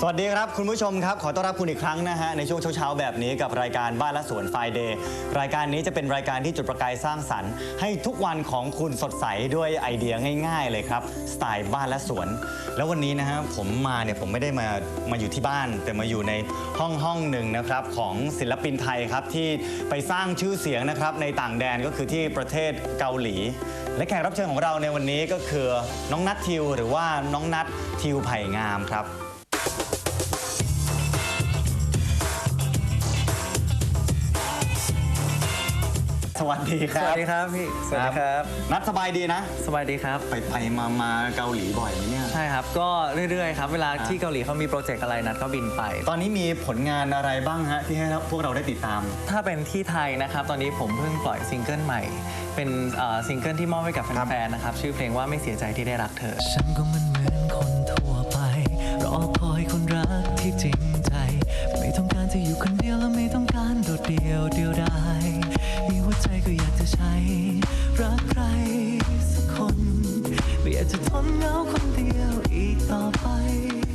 สวัสดีครับ คุณผู้ชมครับ ขอต้อนรับคุณอีกครั้งนะฮะ ในช่วงเช้าๆแบบนี้กับรายการบ้านและสวนไฟเดย์รายการนี้จะเป็นรายการที่จุดประกายสร้างสรรค์ ให้ทุกวันของคุณสดใสด้วยไอเดียง่าย ๆ เลยครับสไตล์บ้านและสวน แล้ววันนี้นะฮะผมมาเนี่ยผมไม่ได้มามาอยู่ที่บ้าน แต่มาอยู่ในห้องห้องหนึ่งนะครับของศิลปินไทยครับที่ไปสร้างชื่อเสียงนะครับในต่างแดนก็คือที่ประเทศเกาหลี และแขกรับเชิญของเราในวันนี้ก็คือน้องนัททิว หรือว่าน้องนัททิวไผ่งามครับ สวัสดีคสรับวัสดีครับพี่สวัสดีครับ นัดสบายดีนะ สวัสดีครับ ไปไปมามาเกาหลีบ่อยไหมเนี่ย ใช่ครับ ก็เรื่อยๆครับ เวลาที่เกาหลีเขามีโปรเจกต์อะไรนัดก็บินไป ตอนนี้มีผลงานอะไรบ้างฮะที่ให้พวกเราได้ติดตาม ถ้าเป็นที่ไทยนะครับ ตอนนี้ผมเพิ่งปล่อยซิงเกิลใหม่ เป็นเอ่อซิงเกิลที่มอบให้กับแฟนๆนะครับ ชื่อเพลงว่าไม่เสียใจที่ได้รักเธอ ฉันก็เหมันเหมือนคนทั่วไป รอคอยคนรักที่จริง จะทนเหงาคนเดียวอีกต่อไป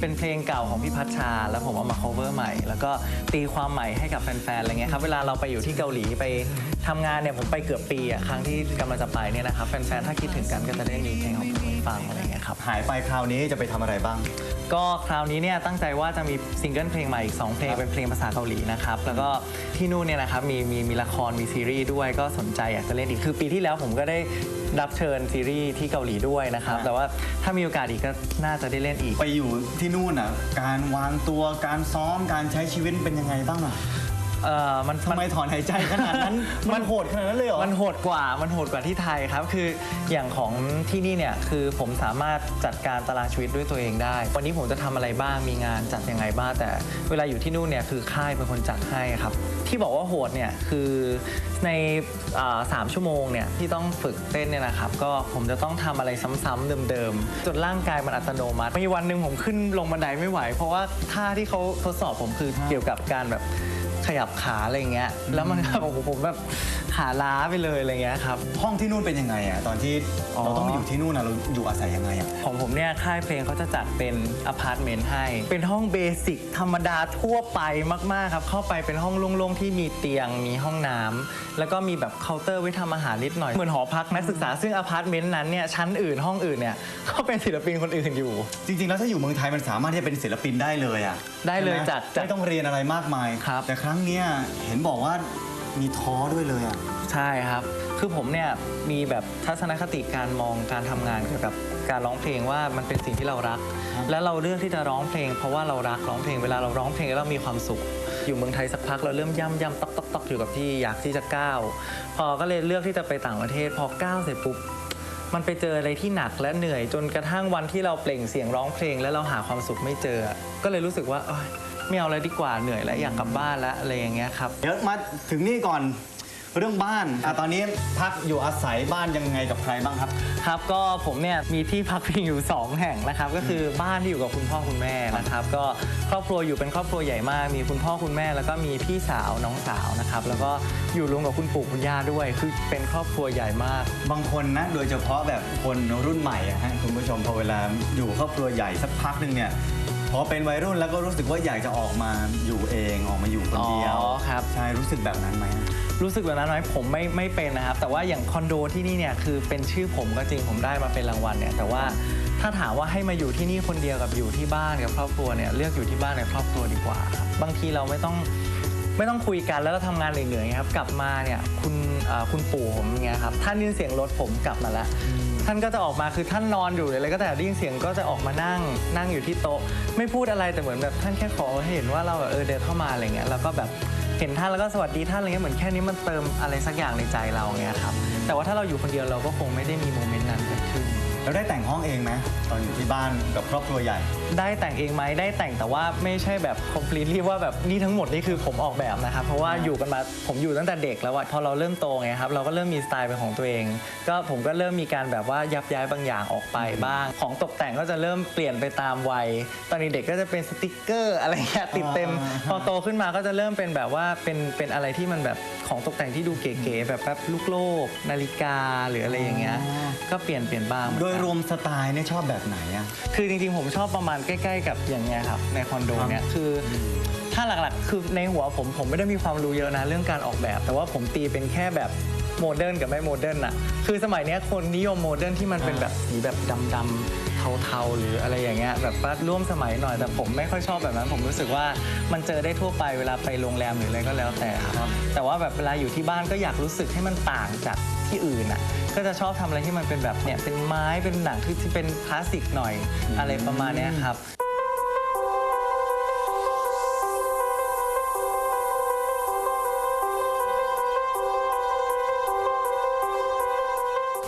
เป็นเพลงเก่าของพี่พัชชา แล้วผมเอามา cover ใหม่ แล้วก็ตีความใหม่ให้กับแฟนๆอะไรเงี้ยครับ เวลาเราไปอยู่ที่เกาหลีไป ทำงานเนี่ยผมไปเกือบปีอะครั้งที่กำลังจะไปเนี่ยนะครับแฟนๆถ้าคิดถึงกันก็จะได้มีเพลงของผมให้ฟังอะไรเงี้ยครับ หายไปคราวนี้จะไปทำอะไรบ้าง ก็คราวนี้เนี่ยตั้งใจว่าจะมีซิงเกิลเพลงใหม่อีก 2 เพลงเป็นเพลงภาษาเกาหลีนะครับ แล้วก็ที่นู่นเนี่ยนะครับมีมีมีละครมีซีรีส์ด้วยก็สนใจอยากจะเล่นอีก คือปีที่แล้วผมก็ได้รับเชิญซีรีส์ที่เกาหลีด้วยนะครับ ครับ แต่ว่าถ้ามีโอกาสอีกก็น่าจะได้เล่นอีก ไปอยู่ที่นู่นอะ การวางตัวการซ้อมการใช้ชีวิตเป็นยังไงบ้างอะ เอ่อมันทำไมถอนหายใจขนาดนั้น มันโหดขนาดนั้นเลยเหรอ มันโหดกว่า มันโหดกว่าที่ไทยครับ คืออย่างของที่นี่เนี่ยคือผมสามารถจัดการตารางชีวิตด้วยตัวเองได้ วันนี้ผมจะทำอะไรบ้าง มีงานจัดยังไงบ้าง แต่เวลาอยู่ที่นู่นเนี่ยคือค่ายเป็นคนจัดให้ครับ ที่บอกว่าโหดเนี่ยคือในอ่าสามชั่วโมงเนี่ยที่ต้องฝึกเต้นเนี่ยนะครับ ก็ผมจะต้องทำอะไรซ้ำๆเดิมๆจนร่างกายมันอัตโนมัติ มีวันหนึ่งผมขึ้นลงบันไดไม่ไหว เพราะว่าท่าที่เขาทดสอบผมคือเกี่ยวกับการแบบ ขยับขาอะไรเงี้ยแล้วมันแบบโอ้โหผมแบบ ขาล้าไปเลยอะไรเงี้ยครับ ห้องที่นู่นเป็นยังไงอะตอนที่อ๋อ เราต้องไปอยู่ที่นู่นอะเราอยู่อาศัยยังไงอะ ของผมเนี่ยค่ายเพลงเขาจะจัดเป็นอพาร์ตเมนต์ให้ เป็นห้องเบสิกธรรมดาทั่วไปมาก ๆ ครับ เข้าไปเป็นห้องโล่ง ๆ ที่มีเตียงมีห้องน้ำแล้วก็มีแบบเคาน์เตอร์ไว้ทำอาหารนิดหน่อย เหมือนหอพักนักศึกษาซึ่งอพาร์ตเมนต์นั้นเนี่ยชั้นอื่นห้องอื่นเนี่ยก็เป็นศิลปินคนอื่นอยู่ จริง ๆ แล้วถ้าอยู่เมืองไทยมันสามารถที่จะเป็นศิลปินได้เลยอะได้เลยใช่หมจากจากไม่ต้องเรียนอะไรมากมาย ครับ แต่ครั้งเนี้ยเห็นบอกว่า มีท้อด้วยเลยอะ ใช่ครับ คือผมเนี่ยมีแบบทัศนคติการมองการทำงานเกี่ยวกับการร้องเพลงว่ามันเป็นสิ่งที่เรารัก ครับ และเราเลือกที่จะร้องเพลง เพราะว่าเรารักร้องเพลงเวลาเราร้องเพลงแล้วเรามีความสุข อยู่เมืองไทยสักพักเราเริ่มย่ำย่ำตอกตอกตอกอยู่กับที่อยากที่จะก้าว พอก็เลยเลือกที่จะไปต่างประเทศ พอก้าวเสร็จปุ๊บ มันไปเจออะไรที่หนักและเหนื่อยจนกระทั่งวันที่เราเปล่งเสียงร้องเพลง แล้วเราหาความสุขไม่เจอ ก็เลยรู้สึกว่าเอ้ย ไม่เอาแล้วดีกว่าเหนื่อยแล้วอยากกลับบ้านแล้วอะไรอย่างเงี้ยครับ เดี๋ยวมาถึงนี่ก่อนเรื่องบ้านอะตอนนี้พักอยู่อาศัยบ้านยังไงกับใครบ้างครับ ครับก็ผมเนี่ยมีที่พักพิงอยู่ 2 แห่งนะครับ ก็คือบ้านที่อยู่กับคุณพ่อคุณแม่นะครับ ก็ครอบครัวอยู่เป็นครอบครัวใหญ่มาก มีคุณพ่อคุณแม่ แล้วก็มีพี่สาวน้องสาวนะครับ แล้วก็อยู่รวมกับคุณปู่คุณย่าด้วย คือเป็นครอบครัวใหญ่มาก บางคนนะโดยเฉพาะแบบคนรุ่นใหม่อะฮะคุณผู้ชมพอเวลาอยู่ครอบครัวใหญ่สักพักหนึ่งเนี่ย พอเป็นวัยรุ่นแล้วก็รู้สึกว่าอยากจะออกมาอยู่เองออกมาอยู่คนเดียวอ๋อครับ ใช่รู้สึกแบบนั้นไหมรู้สึกแบบนั้นไหมผมไม่ไม่เป็นนะครับ แต่ว่าอย่างคอนโดที่นี่เนี่ยคือเป็นชื่อผมก็จริงผมได้มาเป็นรางวัลเนี่ยแต่ว่าถ้าถามว่าให้มาอยู่ที่นี่คนเดียวกับอยู่ที่บ้านกับครอบครัวเนี่ยเลือกอยู่ที่บ้านกับครอบครัวดีกว่าครับบางทีเราไม่ต้องไม่ต้องคุยกันแล้วเราทำงานเหนื่อยๆครับกลับมาเนี่ยคุณเอ่อคุณปู่ผมเงี้ยครับท่านได้ยินเสียงรถผมกลับมาแล้ว ท่านก็จะออกมาคือท่านนอนอยู่เลยอะไรก็แต่ได้ยินเสียงก็จะออกมานั่งนั่งอยู่ที่โต๊ะ ไม่พูดอะไรแต่เหมือนแบบท่านแค่ขอให้เห็นว่าเราแบบเออเดินเข้ามาอะไรเงี้ยแล้วก็แบบเห็นท่านแล้วก็สวัสดีท่านอะไรเงี้ยเหมือนแค่นี้มันเติมอะไรสักอย่างในใจเราเงี้ยครับแต่ว่าถ้าเราอยู่คนเดียวเราก็คงไม่ได้มีโมเมนต์นั้นเกิดขึ้น แล้วได้แต่งห้องเองไหมตอนอยู่ที่บ้านกับครอบครัวใหญ่ ได้แต่งเองไหมได้แต่งแต่ว่าไม่ใช่แบบ completely ว่าแบบนี่ทั้งหมดนี่คือผมออกแบบนะครับ เพราะว่าอยู่กันมาผมอยู่ตั้งแต่เด็กแล้วอะพอเราเริ่มโตไงครับเราก็เริ่มมีสไตล์เป็นของตัวเอง ก็ผมก็เริ่มมีการแบบว่ายับย้ายบางอย่างออกไปบ้าง ของตกแต่งก็จะเริ่มเปลี่ยนไปตามวัย ตอนเด็กๆก็จะเป็นสติกเกอร์อะไรเงี้ยติดเต็มอ่าพอโตขึ้นมาก็จะเริ่มเป็นแบบว่าเป็นเป็นอะไรที่มันแบบ ของตกแต่งที่ดูเก๋ๆแบบแบบลูกโลก นาฬิกาหรืออะไรอย่างเงี้ยอ๋อก็เปลี่ยนเปลี่ยนบ้างเหมือนโดกันยรวมสไตล์เนี่ยชอบแบบไหนอะ คือจริงๆ ผมชอบประมาณใกล้ ๆ กับอย่างเงี้ยครับในคอนโดเนี่ยคืออถ้าหลักๆ คือในหัวผมผมไม่ได้มีความรู้เยอะนะเรื่องการออกแบบ แต่ว่าผมตีเป็นแค่แบบโมเดิร์นกับไม่โมเดิร์นอะคือสมัยเนี้ยคนนิยมโมเดิร์นที่มันเป็นแบบสีแบบดำๆ เทาๆ หรืออะไรอย่างเงี้ยแบบว่าร่วมสมัยหน่อยแต่ผมไม่ค่อยชอบแบบนั้น ผมรู้สึกว่ามันเจอได้ทั่วไปเวลาไปโรงแรมหรืออะไรก็แล้วแต่ครับแต่ว่าแบบเวลาอยู่ที่บ้านก็อยากรู้สึกให้มันต่างจากที่อื่นอะก็จะชอบทำอะไรที่มันเป็นแบบเนี่ยเป็นไม้เป็นหนังที่ที่เป็นคลาสสิกหน่อยอะไรประมาณเนี้ยครับ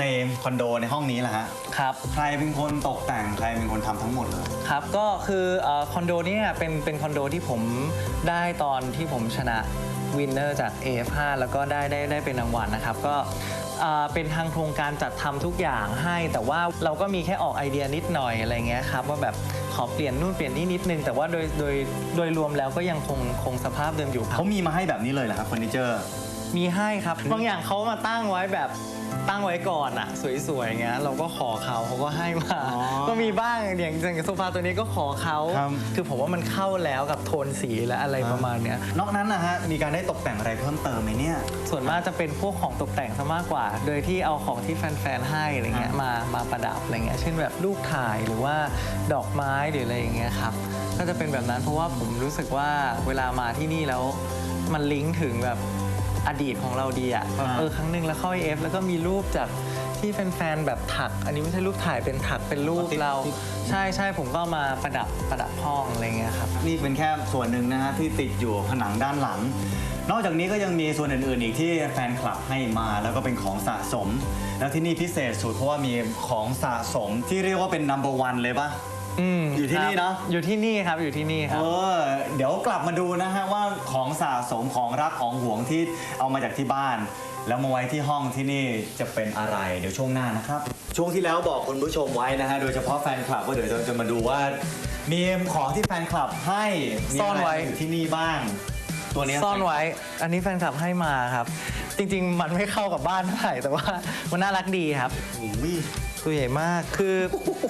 ในคอนโดในห้องนี้แหละฮะ ครับใครเป็นคนตกแต่ง ใครเป็นคนทำทั้งหมดเลย ครับก็คือเอ่อคอนโดเนี่ยเป็นเป็นคอนโดที่ผมได้ตอนที่ผมชนะวินเนอร์จาก AF5 แล้วก็ได้ได้ได้เป็นรางวัลนะครับก็เอ่อเป็นทางโครงการจัดทำทุกอย่างให้ แต่ว่าเราก็มีแค่ออกไอเดียนิดหน่อยอะไรเงี้ยครับว่าแบบขอเปลี่ยนนู่นเปลี่ยนนี่นิดนึง แต่ว่าโดยโดยโดยรวมแล้วก็ยังคงคงสภาพเดิมอยู่ครับ เขามีมาให้แบบนี้เลยเหรอครับเฟอร์นิเจอร์ มีให้ครับ บางอย่างเขามาตั้งไว้แบบ ตั้งไว้ก่อนอะสวยๆอย่างเงี้ยเราก็ขอเขาเขาก็ให้มา อ๋อก็มีบ้างอย่างอย่างโซฟาตัวนี้ก็ขอเขาครับคือผมว่ามันเข้าแล้วกับโทนสีและอะไรประมาณเนี้ย นอกนั้นนะฮะมีการได้ตกแต่งอะไรเพิ่มเติมไหมเนี่ย ส่วนมากจะเป็นพวกของตกแต่งซะมากกว่า โดยที่เอาของที่แฟนๆ ให้อะไรเงี้ยมา มาประดับอะไรเงี้ย เช่นแบบรูปถ่ายหรือว่าดอกไม้หรืออะไรอย่างเงี้ยครับ ก็จะเป็นแบบนั้นเพราะว่าผมรู้สึกว่าเวลามาที่นี่แล้วมันลิงก์ถึงแบบ อดีตของเราดีอะแบบอ่าเออครั้งหนึ่งแล้วเข้า AF แล้วก็มีรูปจากที่แฟนๆแบบถัก อันนี้ไม่ใช่รูปถ่ายเป็นถักเป็นรูปเรา ใช่ใช่ผมก็เอามาประดับประดับห้องอะไรเงี้ยครับ นี่เป็นแค่ส่วนหนึ่งนะฮะที่ติดอยู่ผนังด้านหลัง นอกจากนี้ก็ยังมีส่วนอื่นๆอีกที่แฟนคลับให้มาแล้วก็เป็นของสะสม แล้วที่นี่พิเศษสุดเพราะว่ามีของสะสมที่เรียกว่าเป็น number one เลยปะ อืมอยู่ที่นี่ครับเนอะ อยู่ที่นี่ครับอยู่ที่นี่คเอรับ อเดี๋ยวกลับมาดูนะฮะว่าของสะสมของรักของหวงที่เอามาจากที่บ้าน แล้วมาไว้ที่ห้องที่นี่จะเป็นอะไร เดี๋ยวช่วงหน้านะครับ ช่วงที่แล้วบอกคุณผู้ชมไว้นะฮะโดยเฉพาะแฟนคลับว่าเดี๋ยวเราจะมาดูว่ามีของที่แฟนคลับให้มีซ่อนไว้ะรอยู่ที่นี่บ้าง ตัวเนี้ยซ่อนไว้ อันนี้แฟนคลับให้มาครับ จริง ๆ มันไม่เข้ากับบ้านเท่าไหร่แต่ว่ามันน่ารักดีครับอุ้ย ตัวใหญ่มาก คือ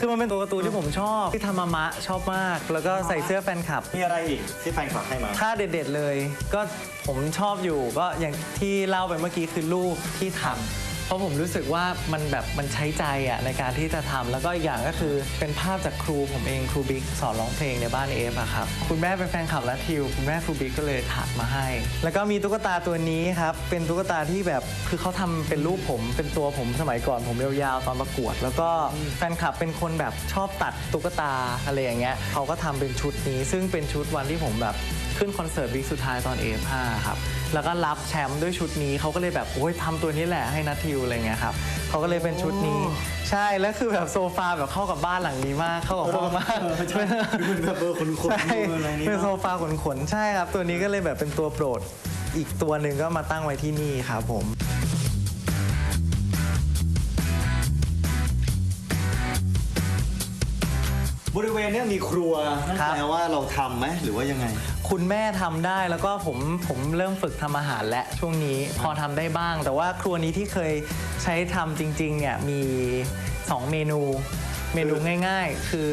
คือมันเป็นตัวการ์ตูนที่ผมชอบ ที่ทำมามะชอบมาก แล้วก็ใส่เสื้อแฟนคลับ มีอะไรอีกที่แฟนคลับให้มา ถ้าเด็ดๆเลย ก็ผมชอบอยู่ก็อย่างที่เล่าไปเมื่อกี้คือรูปที่ทำเพ ราะผมรู้สึกว่ามันแบบมันใช้ใจอะในการที่จะทำแล้วก็อีกอย่างก็คือเป็นภาพจากครูผมเองครูบิ๊กสอนร้องเพลงในบ้านเอฟอะครับคุณแม่เป็นแฟนคลับและทิวคุณแม่ครูบิ๊กก็เลยถักมาให้ แล้วก็มีตุ๊กตาตัวนี้ครับเป็นตุ๊กตาที่แบบคือเขาทำเป็นรูปผมเป็นตัวผมสมัยก่อนผมยาวๆตอนประกวด แล้วก็แฟนคลับเป็นคนแบบชอบตัดตุ๊กตาอะไรอย่างเงี้ยเขาก็ทำเป็นชุดนี้ซึ่งเป็นชุดวันที่ผมแบบ ขึ้นคอนเสิร์ตบิ๊กสุดท้ายตอน A5 ครับ แล้วก็รับแชมป์ด้วยชุดนี้เขาก็เลยแบบโอ้ยทำตัวนี้แหละให้นัททิวอะไรเงี้ยครับเขาก็เลยเป็นชุดนี้ ใช่ แล้วคือแบบโซฟาแบบเข้ากับบ้านหลังนี้มาก เข้ากับห้องมากเออใช่ดูเป็นแบบเออขนๆใช่อะไรนี่เนอะเป็นโซฟาขนๆใช่ครับ ตัวนี้ก็เลยแบบเป็นตัวโปรด อีกตัวหนึ่งก็มาตั้งไว้ที่นี่ครับผมบริเวณเนี้ยมีครัวนั่นครับแปลว่าเราทำไหมหรือว่ายังไง คุณแม่ทำได้แล้วก็ผมผมเริ่มฝึกทำอาหารและช่วงนี้พอทำได้บ้าง แต่ว่าครัวนี้ที่เคยใช้ทำจริงๆเนี่ยมี 2 เมนู เมนูง่ายๆ คือ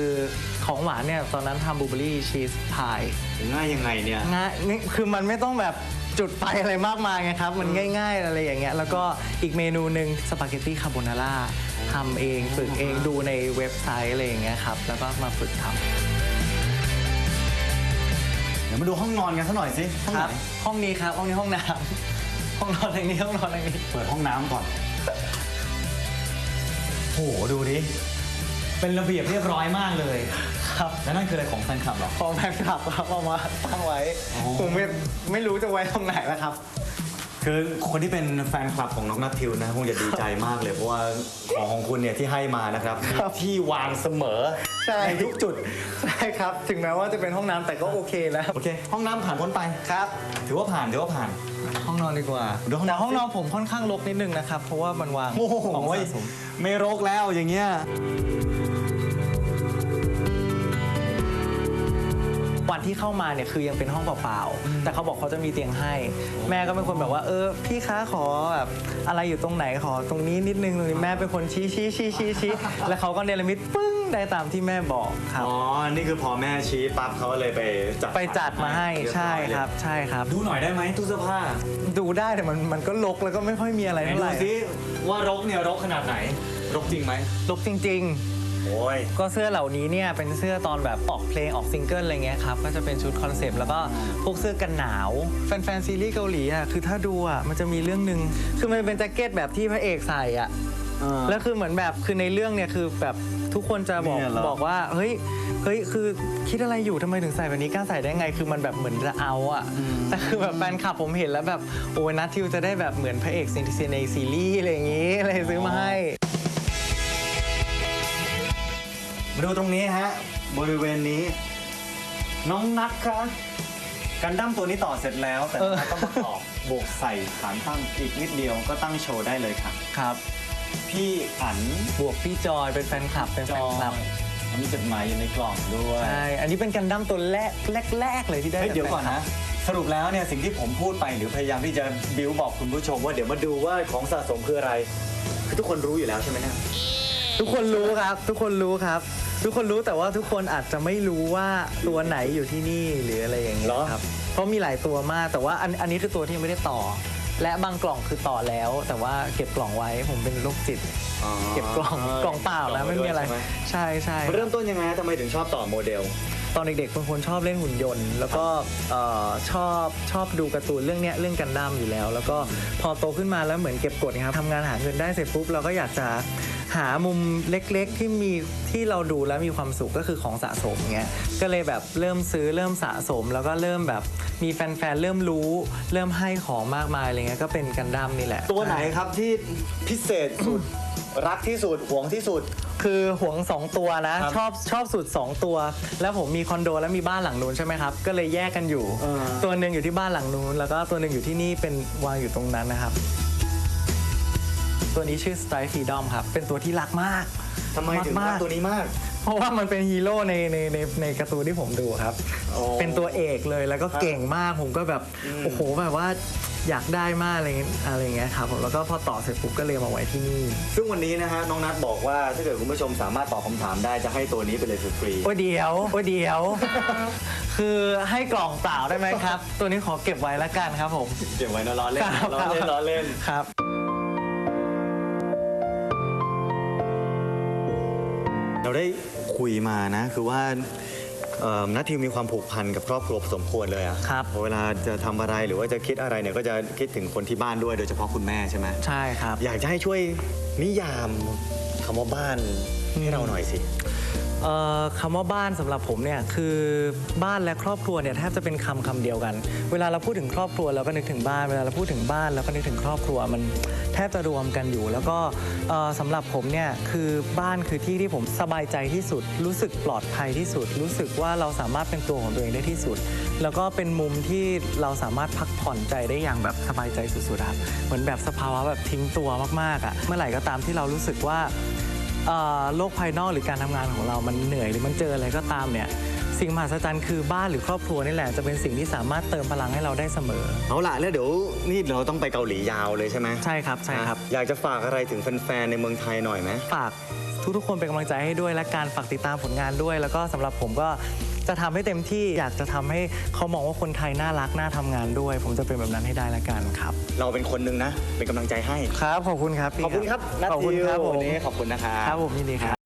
ของหวานเนี่ยตอนนั้นทำบลูเบอรี่ชีสพาย ง่ายยังไงเนี่ย ง่ายนี่คือมันไม่ต้องแบบจุดไฟอะไรมากมายไงครับ มันง่าย ๆ อะไรอย่างเงี้ย แล้วก็อีกเมนูหนึ่งสปาเกตตี้คาโบนาร่าทำเอง ฝึกเองดูในเว็บไซต์อะไรอย่างเงี้ยครับ แล้วก็มาฝึกทำ มาดูห้องนอนกันสักหน่อยสิห้องคไหนรับ ห้องนี้ครับ ห้องนี้ห้องน้ำห้องนอนทางนี้ห้องนอนทางนี้ เปิดห้องน้ำก่อน โหดูดิ เป็นระเบียบเรียบร้อยมากเลยครับ แล้วนั่นคืออะไรของแฟนคลับเหรอพอแฟนคลับครับเอามาตั้งไว้อ๋อผมไม่ไม่รู้จะไว้ตรงไหนแล้วครับ คือคนที่เป็นแฟนคลับของน้องนัททิวนะคงจะดีใจมากเลย เพราะว่าของของคุณเนี่ยที่ให้มานะครับมีครับที่วางเสมอใช่ทุกจุดใช่ครับ ถึงแม้ว่าจะเป็นห้องน้ำแต่ก็โอเคแล้วโอเค ห้องน้ำผ่านพ้นไป ครับ ถือว่าผ่านถือว่าผ่าน ห้องนอนดีกว่าดูห้องนอน แต่ห้องนอนผมค่อนข้างรกนิดนึงนะครับ เพราะว่ามันวางโอ้โหของสะสม ไม่รกแล้วอย่างเงี้ย วันที่เข้ามาเนี่ยคือยังเป็นห้องเปล่าๆ แต่เขาบอกเขาจะมีเตียงให้ แม่ก็เป็นคนแบบว่า เออ พี่คะขอแบบอะไรอยู่ตรงไหนขอ ตรงนี้นิดนึงตรงนี้แม่เป็นคนชี้ชี้ชี้ชี้ชี้แล้วเขาก็เนรมิตปึ้งได้ตามที่แม่บอกครับ อ๋อ นี่คือพอแม่ชี้ปั๊บเขาเลยไปจัดไปจัดมาให้เรียใช่อยเลยครับ ใช่ครับ ดูหน่อยได้ไหมตู้เสื้อผ้า ดูได้แต่มันมันก็รกแล้วก็ไม่ค่อยมีอะไรไหนเท่าดูไหร่ซิว่ารกเนี่ยรกขนาดไหน รกจริงไหมรกจริง โอ้ยๆก็เสื้อเหล่านี้เนี่ยเป็นเสื้อตอนแบบออกเพลงออกซิงเกิลอะไรเงี้ยครับก็จะเป็นชุดคอนเซปต์แล้วก็พวกเสื้อกันหนาวแฟนๆซีรีส์เกาหลีอะคือถ้าดูอะมันจะมีเรื่องหนึ่งคือมันเป็นแจ็คเก็ตแบบที่พระเอกใส่อะแล้วคือเหมือนแบบคือในเรื่องเนี่ยคือแบบทุกคนจะบอกเนี่ยเหรอ บอกว่าเฮ้ยเฮ้ยคือคิดอะไรอยู่ทำไมถึงใส่แบบนี้กล้าใส่ได้ไง คือมันแบบเหมือนจะเอาอะแต่คือแบบแฟนคลับผมเห็นแล้วแบบโอ้ยนัททิวจะได้แบบเหมือนพระเอกซีในซีรีส์อะไรอย่างงี้เลยซื้อมาให้ มาดูตรงนี้ฮะ บริเวณนี้ น้องนัทคะกันดั้มตัวนี้ต่อเสร็จแล้ว แต่เออต้องประกอบบวกใส่ฐานตั้งอีกนิดเดียวก็ตั้งโชว์ได้เลยค่ะ ครับ พี่อันบวกพี่จอยเป็นแฟนคลับเป็นจแฟอนคลับมีจดหมายอยู่ในกล่องด้วยใช่อันนี้เป็นกันดั้มตัวแรกแรกๆเลยที่ได้เฮ้ยจากเดี๋ยวก่อนแฟคลันะบสรุปแล้วเนี่ยสิ่งที่ผมพูดไปหรือพยายามที่จะบิวบอกคุณผู้ชมว่าเดี๋ยวมาดูว่าของสะสมคืออะไร คือทุกคนรู้อยู่แล้วใช่ไหมเนี่ย ทุกคนรู้ครับ ทุกคนรู้ครับ ทุกคนรู้แต่ว่าทุกคนอาจจะไม่รู้ว่าตัวไหนอยู่ที่นี่หรืออะไรอย่างเงี้เหรยอครับเพราะมีหลายตัวมากแต่ว่าอันอันนี้คือตัวที่ยังไม่ได้ต่อ และบางกล่องคือต่อแล้ว แต่ว่าเก็บกล่องไว้ผมเป็นโรคจิต เก็บกล่องกล่องเปล่านะไม่มีอะไร ใช่หใช่ใช่มันเริ่มต้นยังไงฮะทำไมถึงชอบต่อโมเดล ตอนเด็กๆเป็นคนชอบเล่นหุ่นยนต์ แล้วก็เอ่อชอบชอบดูการ์ตูนเรื่องเนี้ยเรื่องกันดั้มอยู่แล้ว แล้วก็พอโตขึ้นมาแล้วเหมือนเก็บกดนะครับทำงานหาเงินได้เสร็จปุ๊บเราก็อยากจะ หามุมเล็กๆที่มีที่เราดูแล้วมีความสุขก็คือของสะสมเงี้ยก็เลยแบบเริ่มซื้อเริ่มสะสม แล้วก็เริ่มแบบมีแฟนๆเริ่มรู้ เริ่มให้ของมากมายอะไรเงี้ยก็เป็นกันดั้มนี่แหละตัวไหนครับที่พิเศษสุด รักที่สุดหวงที่สุด คือหวงสองตัวนะ ครับชอบชอบสุด2ตัว แล้วผมมีคอนโดแล้วมีบ้านหลังนู้นใช่ไหมครับ ก็เลยแยกกันอยู่เออตัวหนึ่งอยู่ที่บ้านหลังนู้น แล้วก็ตัวหนึ่งอยู่ที่นี่เป็นวางอยู่ตรงนั้นนะครับ ตัวนี้ชื่อ Strike Freedom ครับ เป็นตัวที่รักมาก ทำไมถึงรักตัวนี้มาก เพราะว่ามันเป็นฮีโร่ในในในในการ์ตูนที่ผมดูครับ โอ้เป็นตัวเอกเลยแล้วก็เก่งมากผมก็แบบโอ้โหแบบว่าอยากได้มากอะไรเงี้ยอะไรเงี้ยครับผมแล้วก็พอต่อเสร็จปุ๊บก็เลยเอามาไว้ที่นี่ ซึ่งวันนี้นะฮะน้องนัทบอกว่าถ้าเกิดคุณผู้ชมสามารถตอบคำถามได้จะให้ตัวนี้ไปเลยฟรีโอ้ยเดียวโอ้ยเดียว คือให้กล่องเปล่าได้ไหมครับ ตัวนี้ขอเก็บไว้แล้วกันครับผมๆเก็บไว้นะล้อเล่นครับล้อเล่นล้อเล่น ครับ เราได้คุยมานะ คือว่าเอ่อนัททิวมีความผูกพันกับครอบครัวพอสมควรเลยอะครับ เวลาจะทำอะไรหรือว่าจะคิดอะไรเนี่ยก็จะคิดถึงคนที่บ้านด้วยโดยเฉพาะคุณแม่ใช่ไหมใช่ครับ อยากจะให้ช่วยนิยามคำว่าบ้านให้เราหน่อยสิ เอ่อคำว่าบ้านสำหรับผมเนี่ยคือบ้านและครอบครัวเนี่ยแทบจะเป็นคำคำเดียวกัน เวลาเราพูดถึงครอบครัวเราก็นึกถึงบ้าน เวลาเราพูดถึงบ้านเราก็นึกถึงครอบครัวมันแทบจะรวมกันอยู่ แล้วก็เอ่อสำหรับผมเนี่ยคือบ้านคือที่ที่ผมสบายใจที่สุด รู้สึกปลอดภัยที่สุด รู้สึกว่าเราสามารถเป็นตัวของตัวเองได้ที่สุด แล้วก็เป็นมุมที่เราสามารถพักผ่อนใจได้อย่างแบบสบายใจสุดๆครับเหมือนแบบสภาวะแบบทิ้งตัวมากๆอะเมื่อไหร่ก็ตามที่เรารู้สึกว่า เอ่อโลกภายนอกหรือการทำงานของเรามันเหนื่อยหรือมันเจออะไรก็ตามเนี่ยสิ่งมหัศจรรย์คือบ้านหรือครอบครัวนี่แหละจะเป็นสิ่งที่สามารถเติมพลังให้เราได้เสมอ เอาล่ะแล้วเดี๋ยวนี่เราต้องไปเกาหลียาวเลยใช่ไหมใช่ครับใช่ครับ อยากจะฝากอะไรถึงแฟนๆในเมืองไทยหน่อยไหม ฝากทุกๆคนเป็นกำลังใจให้ด้วยและการฝากติดตามผลงานด้วย แล้วก็สำหรับผมก็ จะทำให้เต็มที่อยากจะทำให้เขามองว่าคนไทยน่ารักน่าทำงานด้วย ผมจะเป็นแบบนั้นให้ได้ละกันครับ เราเป็นคนหนึ่งนะ เป็นกำลังใจให้ครับขอบคุณครับพี่ขอบคุณครับนัทขอบคุณทิวครับผมวันนี้ขอบคุณนะครับครับผมยินดีครับ